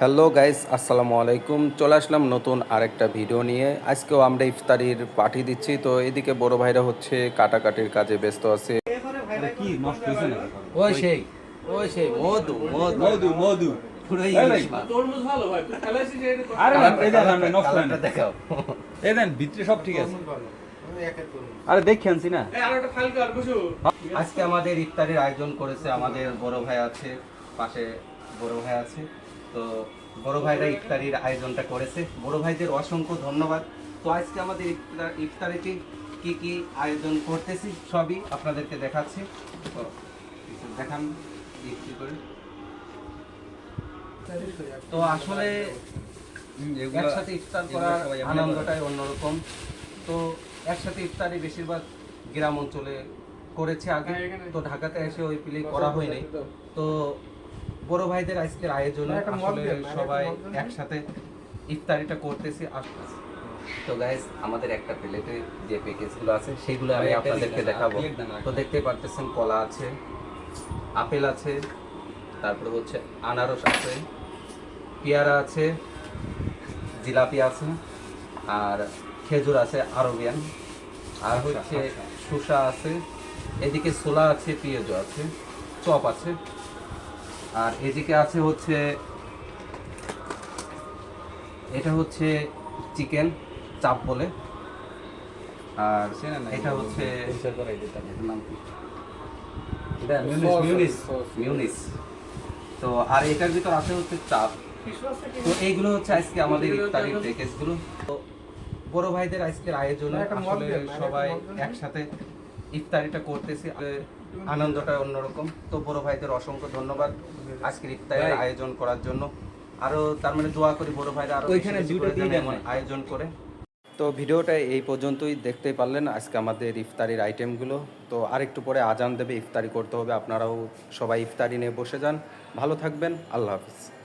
Hello guys আসসালামু আলাইকুম। চলে আসলাম নতুন আরেকটা ভিডিও নিয়ে। আজকেও আমরা ইফতারির পার্টি দিচ্ছি। তো এদিকে বড় ভাইরা হচ্ছে কাটাকাটির কাজে ব্যস্ত আছে। ওই সেই ওই সেই মধু মধু। মধু আরে না, আজকে আমাদের ইফতারির আয়োজন করেছে আমাদের বড় ভাই আছে পাশে বড় ভাই আছে। তো বড় ভাইরা ইফতারির আয়োজনটা করেছে। বড় ভাইদের অসংখ্য ধন্যবাদ। তো আজকে আমাদের ইফতার ইফতারিতে কি কি আয়োজন করতেছি সবই আপনাদেরকে দেখাচ্ছি। তো দেখান একটু করে। তো আসলে একসাথে ইফতার করার আনন্দটাই অন্যরকম। তো একসাথে ইফতারি বেশিরভাগ গ্রাম অঞ্চলে করেছে আগে। তো ঢাকাতে এসে ওই প্লে করা হয়নি। তো বড় ভাইদের আজকের আয়োজনে আসলে সবাই একসাথে ইফতারিটা করতেছি আর- তো গাইস আমাদের একটা প্লেটে যে প্যাকেজগুলো আছে সেগুলো আমি আপনাদেরকে দেখাবো। তো দেখতে পারতেছেন কলা আছে আপেল আছে তারপরে হচ্ছে আনারস আছে পেয়ারা আছে জিলাপি আছে আর খেজুর আছে আরবিয়ান। আর হচ্ছে শসা আছে এদিকে ছোলা আছে পেঁয়াজও আছে চপ আছে। আর এদিকে আছে হচ্ছে এটা হচ্ছে চিকেন চাপ বলে। আর এটা হচ্ছে এটার নাম কি? এটা মিউনিস মিউনিস তো আর এটার ভিতর আছে হচ্ছে চাপ। তো এইগুলো হচ্ছে আজকে আমাদের ইফতারির প্যাকেজগুলো তো বড় ভাইদের আজকের আয়োজনে আসলে সবাই একসাথে ইফতারিটা করতেছি। আনন্দটা অন্যরকম। তো বড় ভাইদের অসংখ্য ধন্যবাদ আজকের ইফতারের আয়োজন করার জন্য। আরও তার মানে দোয়া করি বড় ভাইরা আরও ওইখানে আয়োজন করে। তো ভিডিওটা এই পর্যন্তই দেখতে পারলেন। আজকে আমাদের ইফতারির আইটেমগুলো তো আরেকটু পরে আজান দেবে ইফতারি করতে হবে। আপনারাও সবাই ইফতারি নিয়ে বসে যান। ভালো থাকবেন। আল্লাহ হাফিজ।